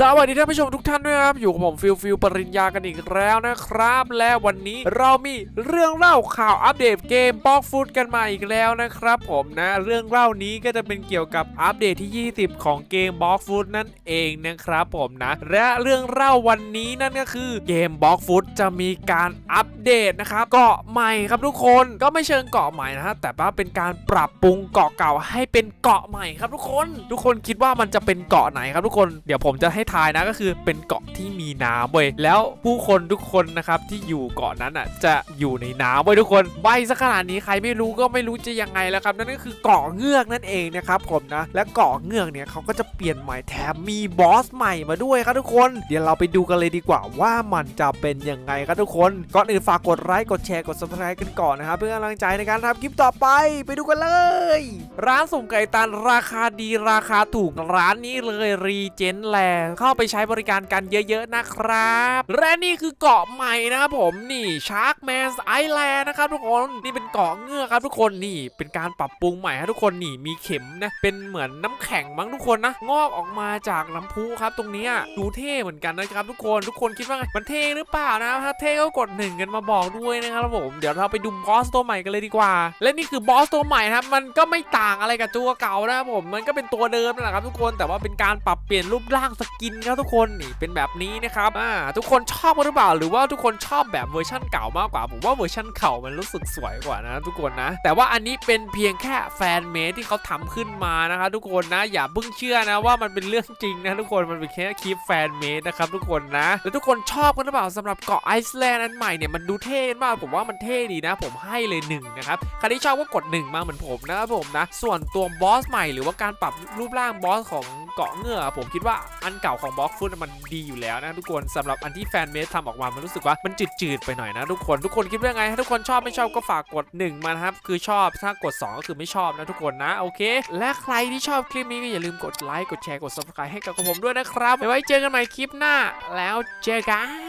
สวัสดีท่านผู้ชมทุกท่านด้วยครับ อยู่กับผมฟิลฟิลปริญญากันอีกแล้วนะครับ และวันนี้เรามีเรื่องเล่าข่าวอัปเดตเกมบล็อกฟุตกันมาอีกแล้วนะครับผมนะเรื่องเล่านี้ก็จะเป็นเกี่ยวกับอัปเดตที่ 20 ของเกมบล็อกฟุตนั่นเองนะครับผมนะ และเรื่องเล่าวันนี้นั่นก็คือเกมบล็อกฟุตจะมีการอัปเดตนะครับเกาะใหม่ครับทุกคนก็ไม่เชิงเกาะใหม่นะฮะแต่ว่าเป็นการปรับปรุงเกาะเก่าให้เป็นเกาะใหม่ครับทุกคน ทุกคนคิดว่ามันจะเป็นเกาะไหนครับทุกคนเดี๋ยวผมจะให้ทายนะก็คือเป็นเกาะที่มีน้ำเว้ยแล้วผู้คนทุกคนนะครับที่อยู่เกาะนั้นอะจะอยู่ในน้ำเว้ยทุกคนใบซะขนาดนี้ใครไม่รู้ก็ไม่รู้จะยังไงแล้วครับนั่นก็คือเกาะเงือกนั่นเองนะครับผมนะและเกาะเงือกเนี่ยเขาก็จะเปลี่ยนใหม่แถมมีบอสใหม่มาด้วยครับทุกคน เดี๋ยวเราไปดูกันเลยดีกว่าว่ามันจะเป็นยังไงครับทุกคนก่อนอื่นฝากกดไลค์กดแชร์กด subscribe กันก่อนนะครับเพื่อเป็นกำลังใจในการทำคลิปต่อไปไปดูกันเลย ร้านสุ่มไก่ตันราคาดีราคาถูกร้านนี้เลยรีเจนแลเข้าไปใช้บริการกันเยอะๆนะครับ และนี่คือเกาะใหม่นะครับผมนี่ชาร์กแมนไอแลนด์นะครับทุกคนนี่เป็นเกาะเงือกครับทุกคนนี่เป็นการปรับปรุงใหม่ครับทุกคนนี่มีเข็มนะเป็นเหมือนน้ำแข็งมั้งทุกคนนะงอกออกมาจากน้ำพุครับตรงนี้ดูเท่เหมือนกันนะครับทุกคนทุกคนคิดว่าไงมันเท่หรือเปล่านะถ้าเท่ก็กดหนึ่งกันมาบอกด้วยนะครับผมเดี๋ยวเราไปดูบอสตัวใหม่กันเลยดีกว่า และนี่คือบอสตัวใหม่นะครับมันก็ไม่ต่างอะไรกับตัวเก่านะครับผมมันก็เป็นตัวเดิมนั่นแหละครับทุกคนแต่ว่าเป็นการปรับเปลี่ยนรูปร่างสกินครับทุกคนนี่เป็นแบบนี้นะครับอ่าทุกคนชอบกันหรือเปล่าหรือว่าทุกคนชอบแบบเวอร์ชั่นเก่ามากกว่าผมว่าเวอร์ชั่นเก่ามันรู้สึกสวยกว่านะ ทุกคนนะ แต่ว่าอันนี้เป็นเพียงแค่แฟนเมดที่เขาทำขึ้นมานะครับทุกคนนะ อย่าเพิ่งเชื่อนะว่ามันเป็นเรื่องจริงนะทุกคนมันเป็นแค่คลิปแฟนเมดนะครับทุกคนนะแล้วทุกคนชอบกันหรือเปล่าสำหรับเกาะไอซ์แลนด์อันใหม่เนี่ยมันดูเท่มากผมว่ามันเท่ดีนะ ผมให้เลยหนึ่งนะครับใครที่ชอบก็กดหนึ่งมาเหมือนผมนะครับผมนะ ส่วนตัวบอสใหม่หรือว่าการปรับรูปร่างบอสของ เกาะเงือกผมคิดว่าอันเก่าของบล็อกฟุตมันดีอยู่แล้วนะทุกคนสำหรับอันที่แฟนเมดทำออกมามันรู้สึกว่ามันจืดๆไปหน่อยนะทุกคนทุกคนคิดว่าไง ถ้าทุกคนชอบไม่ชอบก็ฝากกดหนึ่งมานะครับ คือชอบถ้ากดสองก็คือไม่ชอบนะทุกคนนะโอเค และใครที่ชอบคลิปนี้ก็อย่าลืมกดไลค์กดแชร์กด subscribe ให้กับผมด้วยนะครับไว้เจอกันใหม่คลิปหน้า แล้วเจอกัน